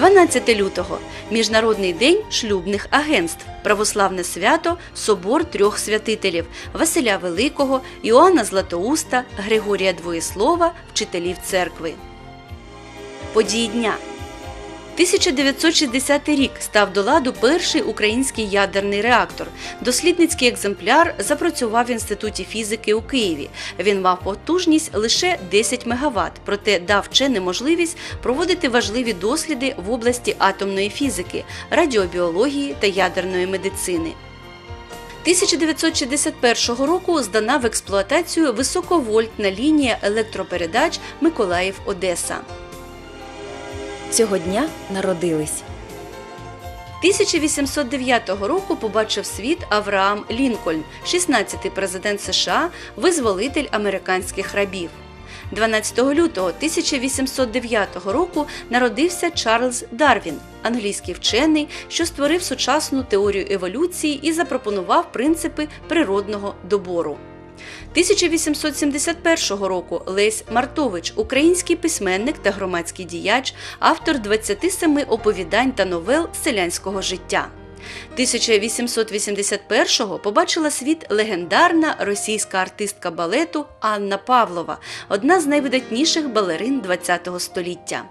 12 лютого Міжнародний день шлюбних агентств, православне свято Собор трьох святителів Василя Великого, Іоанна Златоуста, Григорія Двоєслова, вчителів церкви. Події дня 1960 рік став до ладу перший український ядерний реактор. Дослідницький екземпляр запрацював в Інституті фізики у Києві. Він мав потужність лише 10 МВт, проте дав вченим можливість проводити важливі досліди в області атомної фізики, радіобіології та ядерної медицини. 1961 року здана в експлуатацію високовольтна лінія електропередач Миколаїв-Одеса. Цього дня народились 1809 року побачив світ Авраам Лінкольн, 16-й президент США, визволитель американських рабів. 12 лютого 1809 року народився Чарльз Дарвін, англійський вчений, що створив сучасну теорію еволюції і запропонував принципи природного добору. 1871 року Лесь Мартович, український письменник та громадський діяч, автор 27 оповідань та новел селянського життя. 1881-го побачила світ легендарна російська артистка балету Анна Павлова, одна з найвидатніших балерин ХХ століття.